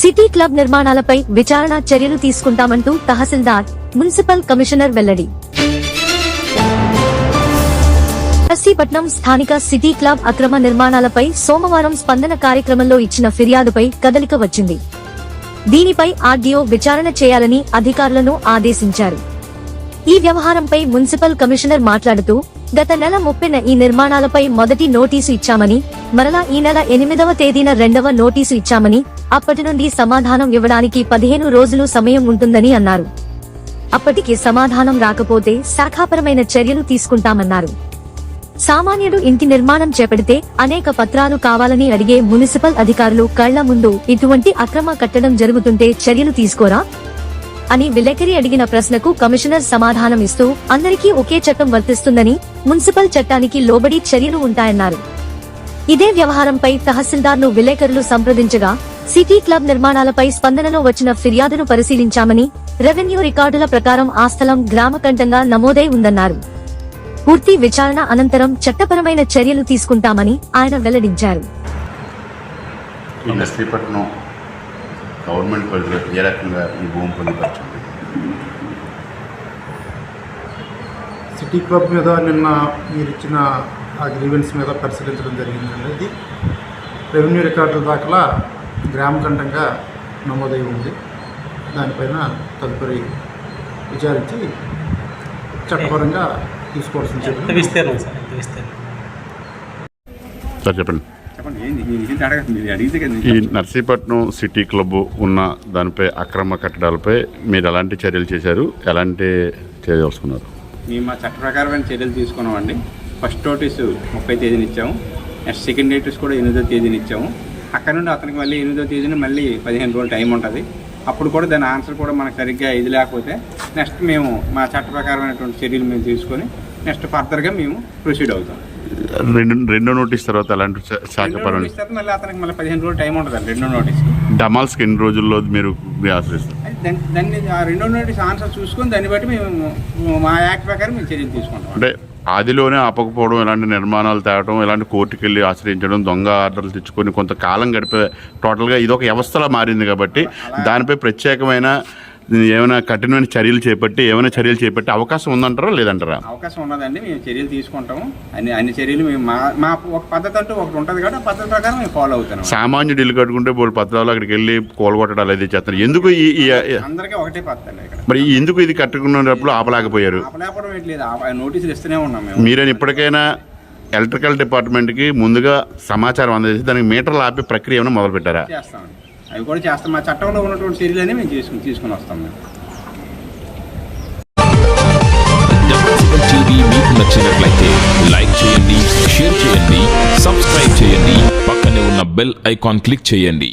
City club నిర్మాణాలపై విచారణ చర్యలు తీసుకుంటామంటూ తహసీల్దార్ మున్సిపల్ కమిషనర్ వెల్లడి. నర్సీపట్నం స్థానిక సిటీ క్లబ్ అక్రమ నిర్మాణాలపై సోమవారం స్పందన కార్యక్రమంలో ఇచ్చిన ఫిర్యాదుపై కదలిక వచ్చింది. దీనిపై ఆర్డీఓ విచారణ చేయాలని అధికారులను ఆదేశించారు. ఈ వ్యవహారంపై మున్సిపల్ కమిషనర్ మాట్లాడుతూ గత నెల ముప్పిన ఈ నిర్మాణాలపై మొదటి నోటీసు ఇచ్చామని మరలా ఈ నెల ఎనిమిదవ తేదీన రెండవ నోటీసు ఇచ్చామని అప్పటి నుండి సమాధానం ఇవ్వడానికి పదిహేను రోజులు సమయం ఉంటుందని అన్నారు. అప్పటికి సమాధానం రాకపోతే శాఖాపరమైన చర్యలు తీసుకుంటామన్నారు. సామాన్యుడు ఇంటి నిర్మాణం చేపడితే అనేక పత్రాలు కావాలని అడిగే మున్సిపల్ అధికారులు కళ్ళ ముందు ఇటువంటి అక్రమ కట్టడం జరుగుతుంటే చర్యలు తీసుకోరా? అని విలేకరి అడిగిన ప్రశ్నకు కమిషనర్ సమాధానం ఇస్తూ అందరికీ ఒకే చట్టం వర్తిస్తుందని మున్సిపల్ చట్టానికి లోబడి చర్యలు ఉంటాయన్నారు. ఇదే వ్యవహారంపై తహసీల్దార్ను విలేకరులు సంప్రదించగా సిటీ క్లబ్ నిర్మాణాలపై స్పందనలో వచ్చిన ఫిర్యాదును పరిశీలించామని రెవెన్యూ రికార్డుల ప్రకారం ఆ స్థలం గ్రామకంఠంగా నమోదై ఉందన్నారు. పూర్తి విచారణ అనంతరం చట్టపరమైన చర్యలు తీసుకుంటామని ఆయన వెల్లడించారు. ఈ నర్సీపట్నం గవర్నమెంట్ పరిధిలో ఏ రకంగా ఈ భూమి పొందుపరచండి సిటీ క్లబ్ మీద నిన్న మీరు ఇచ్చిన ఆ గ్రీవెన్స్ మీద పరిశీలించడం జరిగిందండి ఇది రెవెన్యూ రికార్డుల దాఖలా గ్రామకంఠంగా నమోదై ఉంది. దానిపైన తదుపరి విచారించి చట్టపరంగా తీసుకోవాల్సిన విస్తీర్ణం సార్? ఎంత విస్తీర్ణం? సార్ చెప్పండి. చెప్పండి ఈ నర్సీపట్నం సిటీ క్లబ్ ఉన్న దానిపై అక్రమ కట్టడాలపై మీరు ఎలాంటి చర్యలు చేశారు? ఎలాంటి చర్యలు తీసుకున్నారు మేము మా చట్ట ప్రకారమైన చర్యలు తీసుకున్నామండి. ఫస్ట్ నోటీసు ముప్పై తేదీని ఇచ్చాము. నెక్స్ట్ సెకండ్ నోటీస్ కూడా ఎనిమిదో తేదీని ఇచ్చాము. అక్కడ నుండి అతనికి మళ్ళీ ఎనిమిదో తేదీన మళ్ళీ పదిహేను రోజులు టైం ఉంటుంది. అప్పుడు కూడా దాని ఆన్సర్ కూడా మనకు సరిగ్గా ఇది లేకపోతే నెక్స్ట్ మేము మా చట్ట ప్రకారమైనటువంటి చర్యలు మేము తీసుకొని నెక్స్ట్ ఫర్దర్గా మేము ప్రొసీడ్ అవుతాం. రెండు రెండో నోటీస్ తర్వాత ఎలాంటి శా- రెండో శాఖపరమైన నోటీస్ తర్వాత మళ్ళీ అతనికి మళ్ళీ పదిహేను రోజులు టైం ఉంటుంది. రెండో నోటీస్ డమాల్స్కి ఎన్ని రోజుల్లో మీరు ఆశ్రయిస్తారు దాన్ని దాన్ని ఆ రెండో ఆన్సర్ చూసుకొని దాన్ని బట్టి మేము మా యాక్ట్ ప్రకారం మేము చర్యలు తీసుకుంటాం. అంటే ఆదిలోనే ఆపకపోవడం ఇలాంటి నిర్మాణాలు తేవడం ఇలాంటి కోర్టుకి వెళ్ళి ఆశ్రయించడం దొంగ ఆర్డర్లు తెచ్చుకొని కొంతకాలం గడిపే టోటల్గా ఇది ఒక వ్యవస్థలా మారింది కాబట్టి దానిపై ప్రత్యేకమైన ఏమైనా కఠినమైన చర్యలు చేపట్టి ఏమైనా చర్యలు చేపట్టి అవకాశం ఉందంటారా లేదంటారా? అవకాశం ఉన్నదండి. మేము చర్యలు తీసుకుంటాము. అన్ని అన్ని చర్యలు మేము మా మా ఒక పద్ధతి అంటూ ఒకటి ఉంటుంది కాబట్టి ఆ పద్ధతి ప్రకారం మేము ఫాలో అవుతున్నాం. సామాన్యుడు ఇల్లు కట్టుకుంటే బోల్ పత్రాలు అక్కడికి వెళ్ళి కోలగొట్టడాలు అది చేస్తారు. ఎందుకు ఈ అందరికీ ఒకటే పద్ధతి అండి ఇక్కడ. మరి ఎందుకు ఇది కట్టుకున్నప్పుడు ఆపలేకపోయారు? ఆపలేపడం ఏంటి ఆ నోటీసులు ఇస్తూనే ఉన్నాం మేము. మీరైనా ఇప్పటికైనా ఎలక్ట్రికల్ డిపార్ట్మెంట్కి ముందుగా సమాచారం అందజేసి దానికి మీటర్లు ఆపే ప్రక్రియ ఏమైనా మొదలుపెట్టారా? చేస్తామండి. అవి కూడా చేస్తాం. మా చట్టంలో ఉన్నటువంటి చర్యలనే మేము తీసుకుని తీసుకుని వస్తాం మేము. మీకు నచ్చినట్లయితే లైక్ చేయండి షేర్ చేయండి సబ్స్క్రైబ్ చేయండి పక్కనే ఉన్న బెల్ ఐకాన్ క్లిక్ చేయండి.